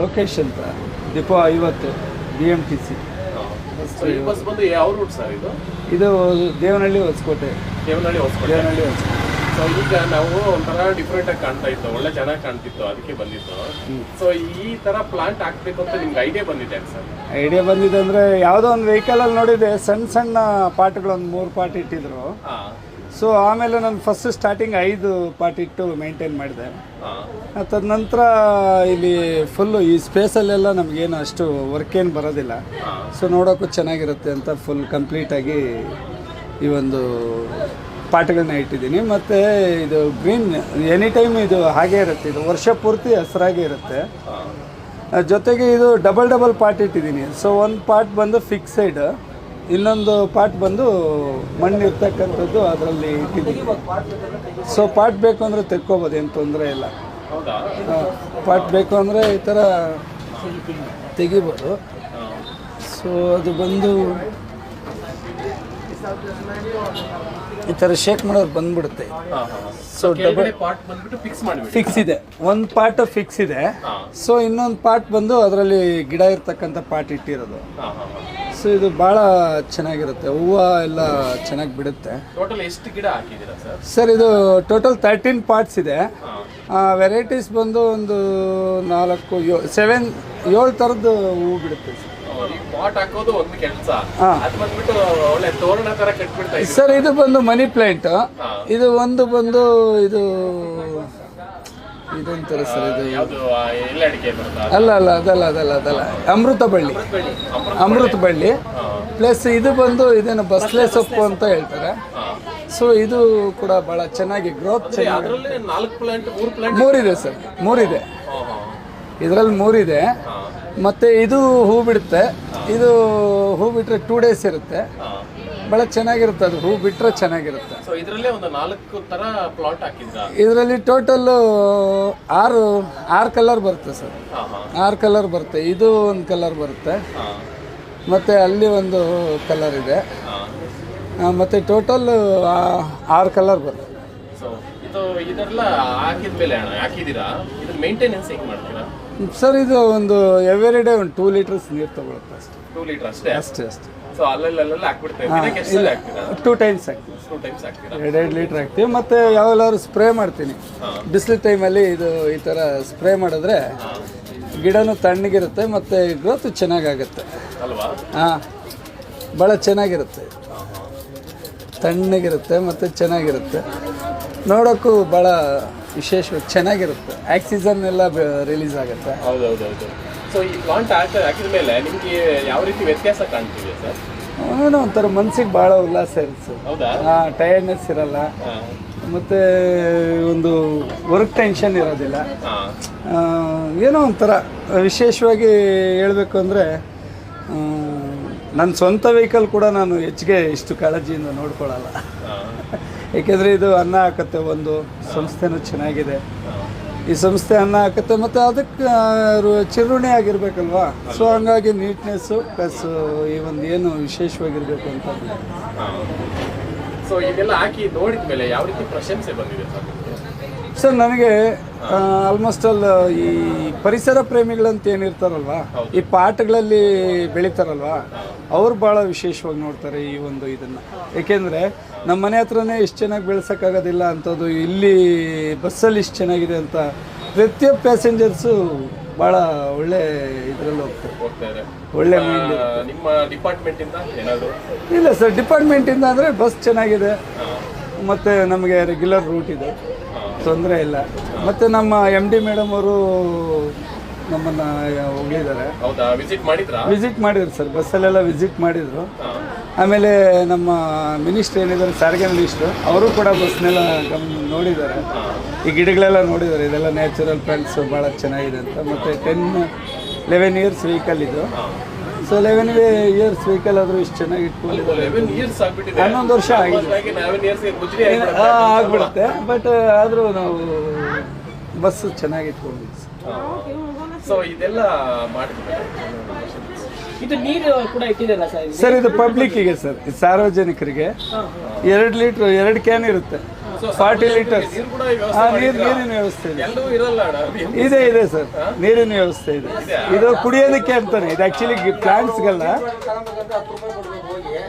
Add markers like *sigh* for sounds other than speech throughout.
ಲೋಕೇಶ್ ಅಂತ ಡಿಪೋ ಐವತ್ತು B M T C ಈ ಬಸ್ ಬಂದು ಯಾವ ರೂಟ್ ಸರ್ ಇದು? ಇದು ದೇವನಹಳ್ಳಿ ಹೊಸಕೋಟೆ. ದೇವನಹಳ್ಳಿ ಹೊಸಕೋಟೆ. ದೇವನಹಳ್ಳಿ ಹೊಸಕೋಟೆ. ಸೊ ಈಗ ನಾವು ಒಂಥರ ಡಿಫ್ರೆಂಟ್ ಆಗಿ ಕಾಣ್ತಾ ಇತ್ತು. ಒಳ್ಳೆ ಚೆನ್ನಾಗಿ ಕಾಣ್ತಿತ್ತು ಅದಕ್ಕೆ ಬಂದಿತ್ತು. ಸೊ ಈ ತರ ಪ್ಲಾಂಟ್ ಹಾಕ್ಬೇಕು ಅಂತ ನಿಮ್ಗೆ ಐಡಿಯಾ ಬಂದಿದೆ ಸರ್ ಐಡಿಯಾ ಬಂದಿದೆ ಅಂದರೆ ಯಾವುದೋ ಒಂದು ವೆಹಿಕಲಲ್ಲಿ ನೋಡಿದೆ ಸಣ್ಣ ಸಣ್ಣ ಪಾಟ್ಗಳು ಒಂದು ಮೂರು ಪಾರ್ಟ್ ಇಟ್ಟಿದ್ರು. ಸೊ ಆಮೇಲೆ ನಾನು ಫಸ್ಟ್ ಸ್ಟಾರ್ಟಿಂಗ್ ಐದು ಪಾರ್ಟ್ ಇಟ್ಟು ಮೇಂಟೈನ್ ಮಾಡಿದೆ. ತದನಂತರ ಇಲ್ಲಿ ಫುಲ್ಲು ಈ ಸ್ಪೇಸಲ್ಲೆಲ್ಲ ನಮಗೇನು ಅಷ್ಟು ವರ್ಕ್ ಏನು ಬರೋದಿಲ್ಲ. ಸೊ ನೋಡೋಕ್ಕೂ ಚೆನ್ನಾಗಿರುತ್ತೆ ಅಂತ ಫುಲ್ ಕಂಪ್ಲೀಟಾಗಿ ಈ ಒಂದು ಪಾಟ್ಗಳನ್ನ ಇಟ್ಟಿದ್ದೀನಿ. ಮತ್ತು ಇದು ಗ್ರೀನ್ ಎನಿ ಟೈಮ್ ಇದು ಹಾಗೇ ಇರುತ್ತೆ. ಇದು ವರ್ಷ ಪೂರ್ತಿ ಹಸಿರಾಗೇ ಇರುತ್ತೆ. ಜೊತೆಗೆ ಇದು ಡಬಲ್ ಡಬಲ್ ಪಾರ್ಟ್ ಇಟ್ಟಿದ್ದೀನಿ. ಸೊ ಒಂದು ಪಾರ್ಟ್ ಬಂದು ಫಿಕ್ಸೆಡ್ ಇನ್ನೊಂದು ಪಾಟ್ ಬಂದು ಮಣ್ಣು ಇರ್ತಕ್ಕಂಥದ್ದು ಅದರಲ್ಲಿ ಇಟ್ಟಿದ್ದೀವಿ ಸೊ ಪಾಟ್ ಬೇಕು ಅಂದರೆ ತೆಕ್ಕೋಬೋದು ಏನು ತೊಂದರೆ ಇಲ್ಲ. ಪಾಟ್ ಬೇಕು ಅಂದರೆ ಈ ಥರ ತೆಗಿಬೋದು. ಸೊ ಅದು ಬಂದು ಈ ಥರ ಶೇಕ್ ಮಾಡೋದು ಬಂದ್ಬಿಡುತ್ತೆ. ಸೊ ಡಬಲ್ ಪಾರ್ಟ್ ಫಿಕ್ಸ್ ಇದೆ. ಒಂದು ಪಾರ್ಟ್ ಫಿಕ್ಸ್ ಇದೆ. ಸೊ ಇನ್ನೊಂದು ಪಾಟ್ ಬಂದು ಅದರಲ್ಲಿ ಗಿಡ ಇರ್ತಕ್ಕಂಥ ಪಾಟ್ ಇಟ್ಟಿರೋದು. ಸೊ ಇದು ಭಾಳ ಚೆನ್ನಾಗಿರುತ್ತೆ. ಹೂವು ಎಲ್ಲ ಚೆನ್ನಾಗಿ ಬಿಡುತ್ತೆ. ಟೋಟಲ್ ಎಷ್ಟು ಗಿಡ ಹಾಕಿದ್ದೀರಾ ಸರ್ ಸರ್ ಇದು ಟೋಟಲ್ ತರ್ಟೀನ್ ಪಾರ್ಟ್ಸ್ ಇದೆ. ವೆರೈಟೀಸ್ ಬಂದು ಒಂದು ನಾಲ್ಕು ಯೋ ಸೆವೆನ್ ಏಳು ಥರದ್ದು ಹೂವು ಬಿಡುತ್ತೆ ಸರ್ ಈ ಪಾಟ್ ಹಾಕೋದು ಒಂದು ಕೆಲಸ. ಅದು ಬಂದ್ಬಿಟ್ಟು ಒಳ್ಳೆ ತೋರಣ ತರ ಕಟ್ಬಿಡ್ತಾ ಇದ್ದೀವಿ ಸರ್ ಇದು ಬಂದು ಮನಿ ಪ್ಲಾಂಟ್ ಇದು ಒಂದು ಬಂದು ಇದು ಇದೊಂಥರ ಸರ್ ಇದು ಯಾವುದು ಎಲ್ಲ ಅಡಿಕೆ ಬರುತ್ತಾ? ಅಲ್ಲ ಅಲ್ಲ ಅದಲ್ಲ ಅದಲ್ಲ ಅದಲ್ಲ. ಅಮೃತ ಬಳ್ಳಿ. ಅಮೃತ ಬಳ್ಳಿ. ಪ್ಲಸ್ ಇದು ಬಂದು ಇದೇನು ಬಸ್ಲೆ ಸೊಪ್ಪು ಅಂತ ಹೇಳ್ತಾರೆ. ಸೊ ಇದು ಕೂಡ ಬಹಳ ಚೆನ್ನಾಗಿ ಗ್ರೋತ್ ಚೆನ್ನಾಗಿ ಮೂರಿದೆ ಸರ್ ಮೂರಿದೆ. ಇದರಲ್ಲಿ ಮೂರಿದೆ. ಮತ್ತೆ ಇದು ಹೂ ಬಿಡುತ್ತೆ. ಇದು ಹೂ ಬಿಟ್ರೆ ಟೂ ಡೇಸ್ ಇರುತ್ತೆ. ಭಾಳ ಚೆನ್ನಾಗಿರುತ್ತೆ ಅದು ಹೂ ಬಿಟ್ಟರೆ ಚೆನ್ನಾಗಿರುತ್ತೆ. ಸೊ ಇದರಲ್ಲೇ ಒಂದು ನಾಲ್ಕು ಪ್ಲಾಟ್ ಹಾಕಿದ್ರ? ಇದರಲ್ಲಿ ಟೋಟಲ್ ಆರು ಆರು ಕಲರ್ ಬರುತ್ತೆ ಸರ್. ಆರು ಕಲರ್ ಬರುತ್ತೆ. ಇದು ಒಂದು ಕಲರ್ ಬರುತ್ತೆ. ಮತ್ತು ಅಲ್ಲಿ ಒಂದು ಕಲರ್ ಇದೆ. ಮತ್ತೆ ಟೋಟಲ್ ಆರು ಕಲರ್ ಬರುತ್ತೆ. ಸೊ ಇದು ಇದೆಲ್ಲ ಹಾಕಿದ್ಮೇಲೆ ಅಣ್ಣ ಹಾಕಿದ್ದೀರಾ? ಇದು ಮೇಂಟೆನೆನ್ಸ್ ಹೆಂಗ್ ಮಾಡ್ತೀರಾ? ಸರ್ ಇದು ಒಂದು ಎವ್ರಿ ಡೇ ಒಂದು ಟೂ ಲೀಟರ್ಸ್ ನೀರು ತಗೊಳುತ್ತೆ ಅಷ್ಟೇ. ಟೂ ಲೀಟರ್ ಅಷ್ಟೇ? ಅಷ್ಟೇ ಅಷ್ಟೇ. ಸೊ ಅಲ್ಲಲ್ಲೆಲ್ಲ ಹಾಕ್ಬಿಡ್ತಾ ದಿನಕ್ಕೆ ಎಷ್ಟು ಸಲ ಹಾಕ್ತೀರಾ? ಟೂ ಟೈಮ್ಸ್ ಹಾಕ್ತೀವಿ. ಟೂ ಟೈಮ್ಸ್ ಹಾಕ್ತೀರಾ? ಎರಡೆರಡು ಲೀಟ್ರ್ ಹಾಕ್ತೀವಿ. ಮತ್ತು ಯಾವಾಗಲಾದ್ರು ಸ್ಪ್ರೇ ಮಾಡ್ತೀನಿ. ಬಿಸಿಲು ಟೈಮಲ್ಲಿ ಇದು ಈ ಥರ ಸ್ಪ್ರೇ ಮಾಡಿದ್ರೆ ಗಿಡನೂ ತಣ್ಣಗಿರುತ್ತೆ ಮತ್ತು ಗ್ರೋತ್ ಚೆನ್ನಾಗಾಗುತ್ತೆ. ಅಲ್ವಾ? ಹಾಂ. ಭಾಳ ಚೆನ್ನಾಗಿರುತ್ತೆ. ತಣ್ಣಗಿರುತ್ತೆ ಮತ್ತು ಚೆನ್ನಾಗಿರುತ್ತೆ. ನೋಡೋಕ್ಕೂ ಭಾಳ ವಿಶೇಷವಾಗಿ ಚೆನ್ನಾಗಿರುತ್ತೆ. ಆಕ್ಸಿಜನ್ ಎಲ್ಲ ರಿಲೀಸ್ ಆಗುತ್ತೆ. ಹೌದೌದೌದು. ಸೊ ಈ ಪ್ಲಾಂಟ್ ಹಾಕಿದ ಮೇಲೆ ನಿಮಗೆ ಯಾವ ರೀತಿ ವ್ಯತ್ಯಾಸ ಕಾಣ್ತಿದೆ ಸರ್? ಏನೋ ಒಂಥರ ಮನ್ಸಿಗೆ ಭಾಳ ಉಲ್ಲಾಸ ಇರುತ್ತೆ ಹೌದಾ? ಹಾಂ ಟಯರ್ಡ್ನೆಸ್ ಇರಲ್ಲ. ಮತ್ತು ಒಂದು ವರ್ಕ್ ಟೆನ್ಷನ್ ಇರೋದಿಲ್ಲ. ಆ, ಏನೋ ಒಂಥರ ವಿಶೇಷವಾಗಿ ಹೇಳಬೇಕು ಅಂದರೆ ನನ್ನ ಸ್ವಂತ ವೆಹಿಕಲ್ ಕೂಡ ನಾನು ಹೆಚ್ಚಿಗೆ ಇಷ್ಟು ಕಾಳಜಿಯಿಂದ ನೋಡ್ಕೊಳ್ಳಲ್ಲ. ಏಕೆಂದರೆ ಇದು ಅನ್ನ ಹಾಕತ್ತೆ ಒಂದು ಸಂಸ್ಥೆನೂ ಚೆನ್ನಾಗಿದೆ. ಈ ಸಂಸ್ಥೆ ಅನ್ನ ಹಾಕತ್ತೆ ಮತ್ತು ಅದಕ್ಕೆ ಚಿರುಣಿ ಆಗಿರ್ಬೇಕಲ್ವಾ? ಸೊ ಹಂಗಾಗಿ ನೀಟ್ನೆಸ್ಸು ಪ್ಲಸ್ ಈ ಒಂದು ಏನು ವಿಶೇಷವಾಗಿರಬೇಕು ಅಂತ. ಸೊ ಇದೆಲ್ಲ ಹಾಕಿ ನೋಡಿದ್ಮೇಲೆ ಯಾವ ರೀತಿ ಪ್ರಶಂಸೆ ಬಂದಿದೆ ಸರ್? ಸರ್ ನನಗೆ ಆಲ್ಮೋಸ್ಟ್ ಆಲ್ ಈ ಪರಿಸರ ಪ್ರೇಮಿಗಳಂತ ಏನಿರ್ತಾರಲ್ವಾ ಈ ಪಾಠಗಳಲ್ಲಿ ಬೆಳೀತಾರಲ್ವಾ ಅವ್ರು ಭಾಳ ವಿಶೇಷವಾಗಿ ನೋಡ್ತಾರೆ ಈ ಒಂದು ಇದನ್ನು. ಏಕೆಂದರೆ ನಮ್ಮ ಮನೆ ಹತ್ರನೇ ಇಷ್ಟು ಚೆನ್ನಾಗಿ ಬೆಳೆಸೋಕ್ಕಾಗೋದಿಲ್ಲ ಅಂಥದ್ದು ಇಲ್ಲಿ ಬಸ್ಸಲ್ಲಿ ಇಷ್ಟು ಚೆನ್ನಾಗಿದೆ ಅಂತ ಪ್ರತಿಯೊಬ್ಬ ಪ್ಯಾಸೆಂಜರ್ಸು ಭಾಳ ಒಳ್ಳೆ ಇದರಲ್ಲಿ ಹೋಗ್ತಾರೆ. ಒಳ್ಳೆ ಮೈಂಡ್ ನಿಮ್ಮ ಡಿಪಾರ್ಟ್ಮೆಂಟ್ ಇಂದ ಏನಾದ್ರು? ಇಲ್ಲ ಸರ್ ಡಿಪಾರ್ಟ್ಮೆಂಟಿಂದ ಅಂದರೆ ಬಸ್ ಚೆನ್ನಾಗಿದೆ. ಮತ್ತು ನಮಗೆ ರೆಗ್ಯುಲರ್ ರೂಟ್ ಇದೆ. ತೊಂದರೆ ಇಲ್ಲ. ಮತ್ತು ನಮ್ಮ ಎಂ ಡಿ ಮೇಡಮ್ ಅವರು ನಮ್ಮನ್ನು ಹೋಗಿದ್ದಾರೆ ಹೌದಾ? ವಿಸಿಟ್ ಮಾಡಿದ್ರಾ? ವಿಸಿಟ್ ಮಾಡಿದ್ರು ಸರ್ ಬಸ್ಸಲ್ಲೆಲ್ಲ ವಿಸಿಟ್ ಮಾಡಿದ್ರು. ಆಮೇಲೆ ನಮ್ಮ ಮಿನಿಸ್ಟ್ರ್ ಏನಿದ್ದಾರೆ ಸಾರಿಗೆ ಮಿನಿಸ್ಟ್ರು ಅವರು ಕೂಡ ಬಸ್ನೆಲ್ಲ ಗಮ್ ನೋಡಿದ್ದಾರೆ. ಈ ಗಿಡಗಳೆಲ್ಲ ನೋಡಿದ್ದಾರೆ. ಇದೆಲ್ಲ ನ್ಯಾಚುರಲ್ ಪ್ಲಾಂಟ್ಸ್ ಭಾಳ ಚೆನ್ನಾಗಿದೆ ಅಂತ. ಮತ್ತು ಟೆನ್ ಲೆವೆನ್ ಇಯರ್ಸ್ ವೆಹಿಕಲ್ ಇದು. ಸೊ ಲೆವೆನ್ ಇಯರ್ಸ್ ವೆಹಿಕಲ್ ಆದರೂ ಇಷ್ಟು ಚೆನ್ನಾಗಿ ಇಟ್ಕೊಂಡಿದ್ದಾರೆ. ಹನ್ನೊಂದು ವರ್ಷ ಆಗಿದೆ. ಆಗ್ಬಿಡುತ್ತೆ ಬಟ್ ಆದರೂ ನಾವು ಬಸ್ ಚೆನ್ನಾಗಿ ಇಟ್ಕೊಂಡಿದ್ವಿ ಸೊ ಇದೆಲ್ಲ ಮಾಡಿದ್ಮೇಲೆ ಇದು ನೀರು ಕೂಡ ಇಟ್ಟಿದ್ದೀರಾ ಸರ್? ಇದು ಪಬ್ಲಿಕ್ಕಿಗೆ ಸರ್ ಸಾರ್ವಜನಿಕರಿಗೆ. ಎರಡು ಲೀಟ್ರ್ ಎರಡು ಕ್ಯಾನ್ ಇರುತ್ತೆ. Forty litres. ನೀರು ಕೂಡ ಈ ವ್ಯವಸ್ಥೆ ಹಾಂ ನೀರು ಮಾಡಿದ್ದೀರಾ? ನೀರಿನ ವ್ಯವಸ್ಥೆ ಇದೆ. ಎಲ್ಲೂ ಇರಲ್ಲ ಅಣ್ಣ ಇದೆ ಇದೆ ಸರ್. ನೀರಿನ ವ್ಯವಸ್ಥೆ ಇದೆ. ಇದು. ಕುಡಿಯೋದಕ್ಕೆ ಅಂತಾನೆ. ಇದು ಆಕ್ಚುಲಿ ಪ್ಲಾಂಟ್ಸ್ಗೆಲ್ಲ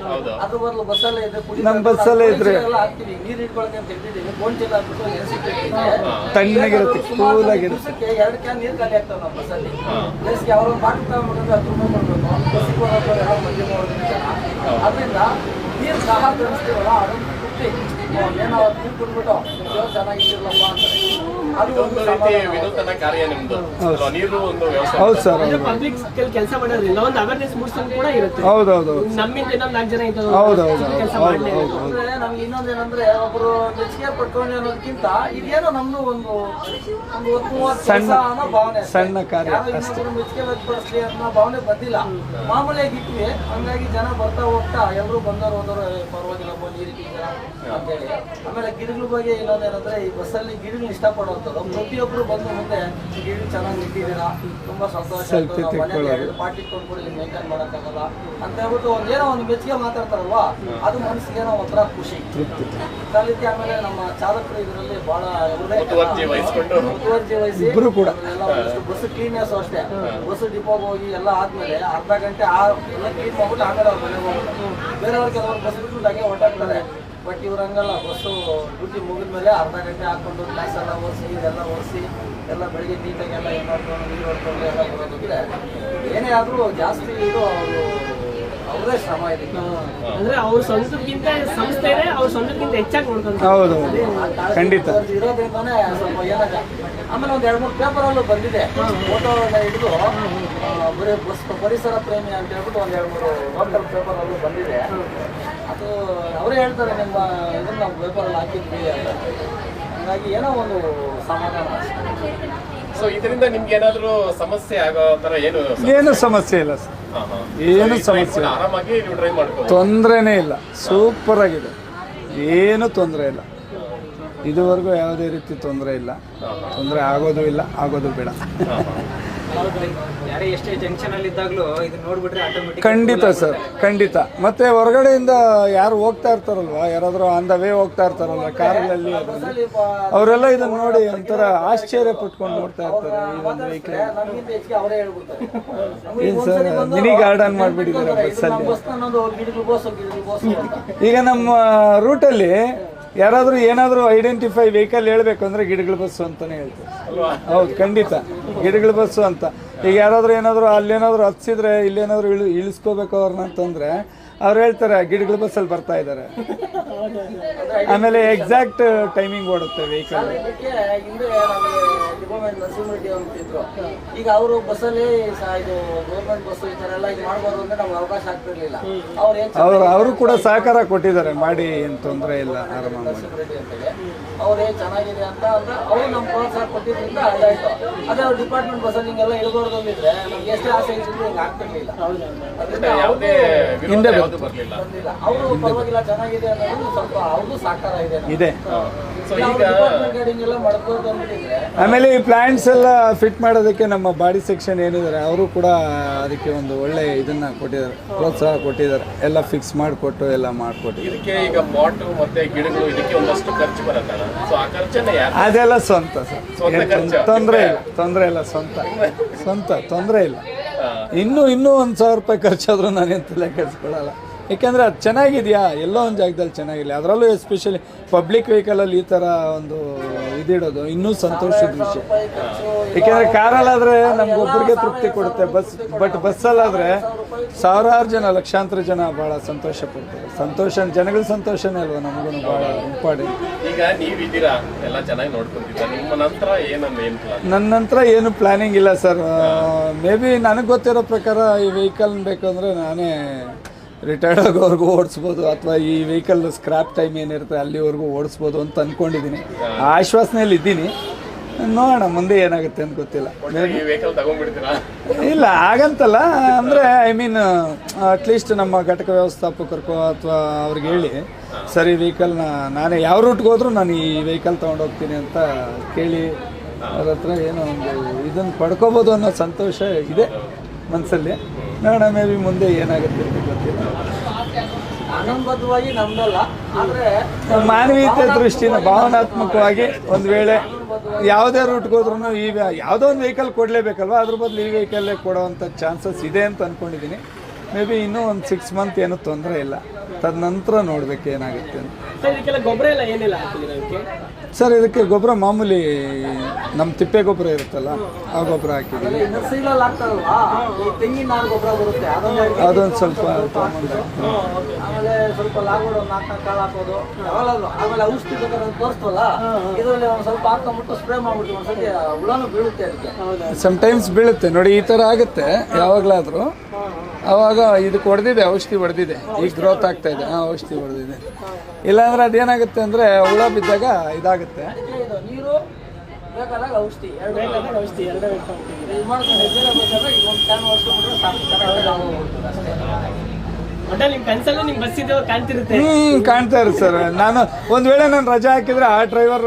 ಹೌದು. ಅದ್ರ ಬದಲು ಬಸ್ಸಲ್ಲೇ ಇದೆ ಕುಡಿ ನಮ್ಮ ಬಸ್ಸಲ್ಲೇ ಇದ್ರೆ ತಣ್ಣಗಿರುತ್ತೆ ಕೂಲ್ ಆಗಿರುತ್ತೆ. ಅದರಿಂದ ನೀರು ಸಹ ತರಿಸ್ತೀವಲ್ಲ ತೃಪ್ತಿ ಏನೋ ನೀರು ದೇವ್ರು ಚೆನ್ನಾಗಿಟ್ಟಿರ್ಲಪ್ಪ ಅಂತಾರೆ. ಅದು ಇದೊಂದು ರೀತಿ ವಿನೂತನ ಕಾರ್ಯ ನಿಮ್ದು. ಅಲ್ವಾ? ನೀರು ಒಂದು ವ್ಯವಸ್ಥೆ. ಹೌದು ಸರ್ ಅಂದ್ರೆ ಪಬ್ಲಿಕ್ ಕೆಲಸ ಮಾಡೋದ್ರಿಂದ ಒಂದು ಅವೇರ್ನೆಸ್ ಮೂಡಿಸೋದು ಕೂಡ ಇರುತ್ತೆ. ಹೌದು ಹೌದು ನಮ್ಮಿಂದ ನಾಲ್ಕು ಜನ ಇಂಥದ್ದು ಹೌದು ಹೌದು ಕೆಲಸ ಹೌದು ಮಾಡಲೇ ಹೌದು ಹೌದು. ಅಂದ್ರೆ ನಮ್ಗೆ ಇನ್ನೊಂದೇನಂದ್ರೆ ಒಬ್ರು ಮೆಚ್ಚುಗೆ ಪಟ್ಕೊಂಡು ಅನ್ನೋದಕ್ಕಿಂತ ಇದೇನೋ ನಮ್ದು ಒಂದು ಸಣ್ಣ- ಅನ್ನೋ ಭಾವನೆ ಸಣ್ಣ ಕಾರ್ಯ ಮೆಚ್ಚುಗೆ ವ್ಯಕ್ತಪಡಿಸ್ಲಿ ಅನ್ನೋ ಭಾವನೆ ಬಂದಿಲ್ಲ. ಮಾಮೂಲಿಯಾಗಿ ಇಟ್ವಿ ಹಂಗಾಗಿ ಜನ ಬರ್ತಾ ಹೋಗ್ತಾ ಎಲ್ಲರೂ ಬಂದವರು ಹೋದವರು ಪರವಾಗಿಲ್ಲ ಪರವಾಗಿಲ್ಲಪ್ಪ ನೀರು ಅಂತ ಅಂತೇಳಿ. ಆಮೇಲೆ ಗಿಡಗಳ ಬಗ್ಗೆ ಇನ್ನೊಂದೇನಂದ್ರೆ ಈ ಬಸ್ಸಲ್ಲಿ ಗಿಡಗಳು ಇಷ್ಟಪಡುವಂಥದ್ದು ಪ್ರತಿಯೊಬ್ಬರು ಬಂದು ಮುಂದೆ ಗಿಡ ಚೆನ್ನಾಗಿ ಇಟ್ಟಿದ್ದೀರಾ ತುಂಬಾ ಸಂತೋಷ ನಾವು. ಪಾಟಿ ಕೊಂಡ್ಬಿಡಿ ಮೇಂಟೈನ್ ಮಾಡೋಕ್ಕಾಗಲ್ಲ ಅಂತ ಹೇಳ್ಬಿಟ್ಟು ಒಂದ್ ಏನೋ ಒಂದು ಮೆಚ್ಚುಗೆ ಮಾತಾಡ್ತಾರಲ್ವಾ? ಅದು ಮನಸ್ಸಿಗೆ ಏನೋ ಒಂಥರ ಖುಷಿ. ತಲಿಕ್ಕೆ ಆಮೇಲೆ ನಮ್ಮ ಚಾಲಕರು ಇದರಲ್ಲಿ ಬಹಳ ಮುತುವರ್ಜಿ ವಹಿಸಿ ಕೂಡ. ಎಲ್ಲ ಒಂದಿಷ್ಟು ಬಸ್ ಕ್ಲೀನೆಸ್ ಅಷ್ಟೇ. ಬಸ್ ಡಿಪೋಗೆ ಹೋಗಿ ಎಲ್ಲ ಆದ್ಮೇಲೆ ಅರ್ಧ ಗಂಟೆ ಆ ಎಲ್ಲ ಕ್ಲೀನ್ ಮಾಡ್ಬಿಟ್ಟು ಆಮೇಲೆ ಅವ್ರ ಮನೆಗೆ ಹೋಗ್ತಾರೆ ಬೇರೆಯವ್ರು ಕೆಲವರು ಬಸ್ ಬಿಟ್ಟು ಹಾಗೆ ಹೊರಟಾಗ್ತಾರೆ. ಬಟ್ ಇವ್ರಂಗಲ್ಲ ಬಸ್ಸು ಡ್ಯೂಟಿ ಮುಗಿದ ಮೇಲೆ ಅರ್ಧ ಗಂಟೆ ಹಾಕೊಂಡು ಗ್ಲಾಸ್ ಎಲ್ಲ ಒರೆಸಿ ಇದೆಲ್ಲ ಒರೆಸಿ ಎಲ್ಲ ಬೆಳಿಗ್ಗೆ ನೀಟಾಗಿ ಎಲ್ಲ ಇದು ಮಾಡ್ಕೊಂಡು ನೀರು ಹೊಡ್ಕೊಂಡು ಎಲ್ಲ ಬರೋದಿದ್ರೆ ಏನೇ ಆದರೂ ಜಾಸ್ತಿ ಇದು ಅವರು ಅಂದ್ರೆ ಅವ್ರ ಸ್ವಂತಕ್ಕಿಂತ ಸಂಸ್ಥೆ ಅವ್ರ ಸ್ವಂತಕ್ಕಿಂತ ಹೆಚ್ಚಾಗಿ ನೋಡ್ಕೊಂತಾರೆ. ಹೌದು ಖಂಡಿತ. ಇರೋದ್ರಿಂದಾನೇ ಸ್ವಲ್ಪ ಏನಾಗ ಆಮೇಲೆ ಒಂದ್ ಎರಡು ಮೂರು ಪೇಪರ್ ಅಲ್ಲೂ ಬಂದಿದೆ. ಫೋಟೋ ಹಿಡಿದು ಬರೀ ಬಸ್ ಪರಿಸರ ಪ್ರೇಮಿ ಅಂತ ಹೇಳ್ಬಿಟ್ಟು ಒಂದ್ ಎರಡು ಮೂರು ಲೋಕಲ್ ಪೇಪರ್ ಅಲ್ಲೂ ಬಂದಿದೆ. ಅದು ಅವರೇ ಹೇಳ್ತಾರೆ ನಿಮ್ಮ ಇದನ್ನ ನಾವು ಪೇಪರ್ ಅಲ್ಲಿ ಹಾಕಿದ್ವಿ ಅಂತ. ಹಂಗಾಗಿ ಏನೋ ಒಂದು ಸಮಾಧಾನ. ಸೊ ಇದರಿಂದ ನಿಮ್ಗೆ ಏನಾದರೂ ಸಮಸ್ಯೆ ಆಗೋ ತರ ಏನು ಏನು ಸಮಸ್ಯೆ ಇಲ್ಲ ಸರ್. ಏನು ಸಮಸ್ಯೆ ತೊಂದರೆನೇ ಇಲ್ಲ. ಸೂಪರ್ ಆಗಿದೆ. ಏನು ತೊಂದರೆ ಇಲ್ಲ. ಇದುವರೆಗೂ ಯಾವುದೇ ರೀತಿ ತೊಂದರೆ ಇಲ್ಲ. ತೊಂದರೆ ಆಗೋದು ಇಲ್ಲ ಆಗೋದು ಬೇಡ. ಯಾರೇ ಎಷ್ಟೇ ಜಂಕ್ಷನ್ ಅಲ್ಲಿ ಇದ್ದಾಗ್ಲೂ ಇದು ನೋಡ್ಬಿಟ್ರೆ ಆಟೋಮೆಟಿಕ್ ಖಂಡಿತ ಸರ್ ಖಂಡಿತ. ಮತ್ತೆ ಹೊರಗಡೆಯಿಂದ ಯಾರು ಹೋಗ್ತಾ ಇರ್ತಾರಲ್ವಾ? ಯಾರಾದರೂ ಆನ್ ದ ವೇ ಹೋಗ್ತಾ ಇರ್ತಾರಲ್ವ ಕಾರಲ್ಲಿ ಅವರೆಲ್ಲ ಇದನ್ನ ನೋಡಿ ಒಂಥರ ಆಶ್ಚರ್ಯ ಪಟ್ಕೊಂಡು ನೋಡ್ತಾ ಇರ್ತಾರೆ ಈ ಒಂದು ವೆಹಿಕಲ್ ಸರ್, ಮಿನಿ ಗಾರ್ಡನ್ ಮಾಡ್ಬಿಟ್ಟಿದ್ದಾರೆ ಬಸ್ಸಲ್ಲಿ. ಈಗ ನಮ್ಮ ರೂಟಲ್ಲಿ ಯಾರಾದರೂ ಏನಾದರೂ ಐಡೆಂಟಿಫೈ ವೆಹಿಕಲ್ ಹೇಳಬೇಕು ಅಂದರೆ ಗಿಡಗಳ ಬಸ್ಸು ಅಂತಲೇ ಹೇಳ್ತಾರೆ ಹೌದು, ಖಂಡಿತ. ಗಿಡಗಳ ಬಸ್ಸು ಅಂತ. ಈಗ ಯಾರಾದರೂ ಏನಾದರೂ ಅಲ್ಲೇನಾದರೂ ಹತ್ಸಿದ್ರೆ ಇಲ್ಲೇನಾದರೂ ಇಳಿ ಇಳಿಸ್ಕೋಬೇಕು ಅವ್ರನ್ನ ಅಂತಂದ್ರೆ ಅವ್ರು ಹೇಳ್ತಾರೆ ಗಿಡಗಳ ಬಸ್ಸಲ್ಲಿ ಬರ್ತಾ ಇದ್ದಾರೆ. ಆಮೇಲೆ ಎಕ್ಸಾಕ್ಟ್ ಟೈಮಿಂಗ್ ಓಡುತ್ತೆ ವೆಹಿಕಲ್ ಈಗ ಅವರು ಬಸ್ಸಲ್ಲಿ ಗೌರ್ಮೆಂಟ್ ಬಸ್ ಈ ಥರ ಎಲ್ಲ ಇದು ಮಾಡ್ಬೋದು ಅಂದ್ರೆ ನಮ್ಗೆ ಅವಕಾಶ ಆಗ್ತಿರ್ಲಿಲ್ಲ. ಅವ್ರು ಅವರು ಕೂಡ ಸಹಕಾರ ಕೊಟ್ಟಿದ್ದಾರೆ ಮಾಡಿ ಏನು ತೊಂದರೆ ಇಲ್ಲ ಆರಾಮ ಮಾಡಿ. ನರಸಿಂಹರೆಡ್ಡಿ ಅಂತೇಳಿ. ಅವ್ರು ಚೆನ್ನಾಗಿದೆ ಅಂತ ಅಂದ್ರೆ ಅವ್ರು ನಮ್ಮ ಪ್ರೋತ್ಸಾಹ ಕೊಟ್ಟಿದ್ರಿಂದ ಅದಾಯ್ತು. ಅದೇ ಅವ್ರ ಡಿಪಾರ್ಟ್ಮೆಂಟ್ ಬಸ್ಸಲ್ಲಿ ಹಿಂಗೆಲ್ಲ ಇಳ್ಬಾರ್ದು ಅಂದಿದ್ರೆ ನಮ್ಗೆ ಎಷ್ಟೇ ಆಸೆ ಇದ್ರು ಹಿಂಗೆ ಆಗ್ತಿರ್ಲಿಲ್ಲ. ಬರ್ಲಿಲ್ಲ. ಬಂದಿಲ್ಲ. ಅವರು ಪರವಾಗಿಲ್ಲ ಚೆನ್ನಾಗಿದೆ ಅನ್ನೋದು ಸ್ವಲ್ಪ ಅವ್ರದ್ದು ಸಾಕಾರ ಇದೆ ಆಮೇಲೆ ಈ ಪ್ಲಾಂಟ್ಸ್ ಎಲ್ಲ ಫಿಟ್ ಮಾಡೋದಕ್ಕೆ ನಮ್ಮ ಬಾಡಿ ಸೆಕ್ಷನ್ ಏನಿದ್ದಾರೆ ಅವರು ಕೂಡ ಅದಕ್ಕೆ ಒಂದು ಒಳ್ಳೆ ಇದನ್ನ ಕೊಟ್ಟಿದ್ದಾರೆ ಪ್ರೋತ್ಸಾಹ ಕೊಟ್ಟಿದ್ದಾರೆ. ಎಲ್ಲ ಫಿಕ್ಸ್ ಮಾಡಿಕೊಟ್ಟು ಎಲ್ಲ ಮಾಡಿಕೊಟ್ಟಿದ್ದಾರೆ. ಇದಕ್ಕೆ ಈಗ ಪಾಟು ಮತ್ತೆ ಗಿಡಗಳು ಇದಕ್ಕೆ ಒಂದಷ್ಟು ಖರ್ಚು ಬರುತ್ತಲ್ಲ? ಅದೆಲ್ಲ ಸ್ವಂತ ಸರ್? ತೊಂದರೆ ಇಲ್ಲ ತೊಂದರೆ ಇಲ್ಲ ಸ್ವಂತ. ಸ್ವಂತ ತೊಂದರೆ ಇಲ್ಲ. ಇನ್ನು ಇನ್ನೂ ಒಂದು ಸಾವಿರ ರೂಪಾಯಿ ಖರ್ಚಾದರೂ ನಾನು ತಲೆ ಕೆಡಿಸ್ಕೊಳ್ಳಲ್ಲ ಯಾಕಂದ್ರೆ ಅದು ಚೆನ್ನಾಗಿದೆಯಾ? ಎಲ್ಲೋ ಒಂದು ಜಾಗದಲ್ಲಿ ಚೆನ್ನಾಗಿಲ್ಲ ಅದರಲ್ಲೂ ಎಸ್ಪೆಷಲಿ ಪಬ್ಲಿಕ್ ವೆಹಿಕಲಲ್ಲಿ ಈ ಥರ ಒಂದು ಇದಿಡೋದು ಇನ್ನೂ ಸಂತೋಷದ ವಿಷಯ. ಯಾಕೆಂದರೆ ಕಾರಲ್ಲಾದರೆ ನಮ್ಗೊಬ್ಬರಿಗೆ ತೃಪ್ತಿ ಕೊಡುತ್ತೆ ಬಸ್ ಬಟ್ ಬಸ್ಸಲ್ಲಾದರೆ ಸಾವಿರಾರು ಜನ ಲಕ್ಷಾಂತರ ಜನ ಭಾಳ ಸಂತೋಷ ಪಡ್ತಾರೆ. ಸಂತೋಷ ಜನಗಳ ಸಂತೋಷನೇ ಅಲ್ವಾ? ನಮಗೂ ಭಾಳ ಇಂಪಾರ್ಟೆಂಟ್. ಈಗ ನೀವಿದ್ದೀರಾ ಎಲ್ಲ ಚೆನ್ನಾಗಿ ನೋಡ್ಕೊಂತಿದ್ದೀರಾ? ನಿಮ್ಮ ನಂತರ ಏನನ್ನ ಏನ್ ಪ್ಲಾನ್ ನನ್ನ ನಂತರ ಏನು ಪ್ಲಾನಿಂಗ್ ಇಲ್ಲ ಸರ್ ಮೇ ಬಿ ನನಗೆ ಗೊತ್ತಿರೋ ಪ್ರಕಾರ ಈ ವೆಹಿಕಲ್ ಬೇಕಂದ್ರೆ ನಾನೇ ರಿಟೈರ್ಡ್ ಆಗೋವರೆಗೂ ಓಡಿಸ್ಬೋದು ಅಥವಾ ಈ ವೆಹಿಕಲ್ ಸ್ಕ್ರಾಪ್ ಟೈಮ್ ಏನಿರುತ್ತೆ ಅಲ್ಲಿವರೆಗೂ ಓಡಿಸ್ಬೋದು ಅಂತ ಅಂದ್ಕೊಂಡಿದ್ದೀನಿ ಆ ಆಶ್ವಾಸನೆಯಲ್ಲಿ ಇದ್ದೀನಿ. ನೋಡೋಣ ಮುಂದೆ ಏನಾಗುತ್ತೆ ಅಂತ ಗೊತ್ತಿಲ್ಲ. ಇಲ್ಲ ಹಾಗಂತಲ್ಲ ಅಂದರೆ ಐ ಮೀನ್ ಅಟ್ಲೀಸ್ಟ್ ನಮ್ಮ ಘಟಕ ವ್ಯವಸ್ಥಾಪಕರು ಅಥವಾ ಅವ್ರಿಗೆ ಹೇಳಿ ಸರಿ ವೆಹಿಕಲ್ನ ನಾನೇ ಯಾವ ರೂಟ್ಗೆ ಹೋದ್ರೂ ನಾನು ಈ ವೆಹಿಕಲ್ ತೊಗೊಂಡೋಗ್ತೀನಿ ಅಂತ ಕೇಳಿ ಅದ್ರ ಹತ್ರ ಏನೋ ಒಂದು ಇದನ್ನು ಪಡ್ಕೋಬೋದು ಅನ್ನೋ ಸಂತೋಷ ಇದೆ ಮನಸ್ಸಲ್ಲಿ ನೋಡೋಣ ಮೇ ಬಿ ಮುಂದೆ ಏನಾಗುತ್ತೆ ಅಂತ ಗೊತ್ತಿಲ್ಲ. ಕಾನೂನುಬದ್ಧವಾಗಿ ನಮ್ದಲ್ಲ ಆದ್ರೆ ಮಾನವೀಯತೆ ದೃಷ್ಟಿಯಿಂದ ಭಾವನಾತ್ಮಕವಾಗಿ ಒಂದು ವೇಳೆ ಯಾವುದೇ ರೂಟ್ಗೆ ಹೋದ್ರೂ ಈ ಯಾವುದೋ ಒಂದು ವೆಹಿಕಲ್ ಕೊಡಲೇಬೇಕಲ್ವ? ಅದ್ರ ಬದಲು ಈ ವೆಹಿಕಲ್ಲೇ ಕೊಡೋವಂಥ ಚಾನ್ಸಸ್ ಇದೆ ಅಂತ ಅಂದ್ಕೊಂಡಿದ್ದೀನಿ ಮೇ ಬಿ ಇನ್ನೂ ಒಂದು ಸಿಕ್ಸ್ ಮಂತ್ ಏನೂ ತೊಂದರೆ ಇಲ್ಲ. ತದನಂತರ ನೋಡ್ಬೇಕು ಏನಾಗುತ್ತೆ ಅಂತ. ಸರ್ ಇದಕ್ಕೆ? ಸರ್ ಇದಕ್ಕೆ ಗೊಬ್ಬರ ಮಾಮೂಲಿ ನಮ್ಮ ತಿಪ್ಪೆ ಗೊಬ್ಬರ ಇರುತ್ತಲ್ಲ ಆ ಗೊಬ್ಬರ ಹಾಕಿದ್ದೀವಿ. ಅದೊಂದು ಸ್ವಲ್ಪ ಸಮ್ಟೈಮ್ಸ್ ಬೀಳುತ್ತೆ ನೋಡಿ ಈ ಥರ ಆಗುತ್ತೆ ಯಾವಾಗಲಾದರೂ. ಅವಾಗ ಇದಕ್ಕೆ ಹೊಡೆದಿದೆ ಔಷಧಿ ಹೊಡೆದಿದೆ ಈಗ ಗ್ರೋತ್ ಆಗ್ತಾ ಇದೆ. ಹಾಂ, ಔಷಧಿ ಹೊಡೆದಿದೆ ಇಲ್ಲಾಂದ್ರೆ ಅದೇನಾಗುತ್ತೆ ಅಂದರೆ ಹುಳ ಬಿದ್ದಾಗ ಇದಾಗುತ್ತೆ. ಔಷಧಿ ಹ್ಮ್ ಕಾಣ್ತಾ ಇರುತ್ತೆ ಸರ್. ನಾನು ಒಂದು ವೇಳೆ ನಾನು ರಜಾ ಹಾಕಿದ್ರೆ ಆ ಡ್ರೈವರ್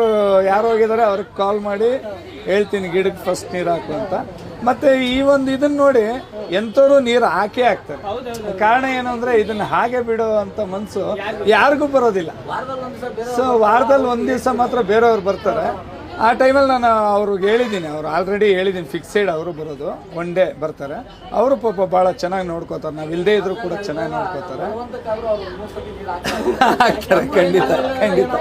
ಯಾರು ಹೋಗಿದ್ದಾರೆ ಅವ್ರಿಗೆ ಕಾಲ್ ಮಾಡಿ ಹೇಳ್ತೀನಿ ಗಿಡಕ್ಕೆ ಫಸ್ಟ್ ನೀರು ಹಾಕು ಅಂತ. ಮತ್ತೆ ಈ ಒಂದು ಇದನ್ನ ನೋಡಿ ಎಂಥವ್ರು ನೀರು ಹಾಕೇ ಹಾಕ್ತಾರೆ. ಕಾರಣ ಏನು ಅಂದ್ರೆ ಇದನ್ನ ಹಾಗೆ ಬಿಡೋ ಅಂತ ಮನ್ಸು ಯಾರಿಗೂ ಬರೋದಿಲ್ಲ. ಸೊ ವಾರದಲ್ಲಿ ಒಂದ್ ದಿವಸ ಮಾತ್ರ ಬೇರೆಯವ್ರು ಬರ್ತಾರೆ. ಆ ಟೈಮಲ್ಲಿ ನಾನು ಅವ್ರಿಗೆ ಹೇಳಿದ್ದೀನಿ ಅವ್ರು ಆಲ್ರೆಡಿ ಹೇಳಿದ್ದೀನಿ ಫಿಕ್ಸೆಡ್ ಅವರು ಬರೋದು ಒನ್ ಡೇ ಬರ್ತಾರೆ. ಅವರು ಪಾಪ ಭಾಳ ಚೆನ್ನಾಗಿ ನೋಡ್ಕೋತಾರೆ ನಾವು ಇಲ್ಲದೇ ಇದ್ರು ಕೂಡ ಚೆನ್ನಾಗಿ ನೋಡ್ಕೋತಾರೆ. *laughs* ಖಂಡಿತ ಖಂಡಿತ.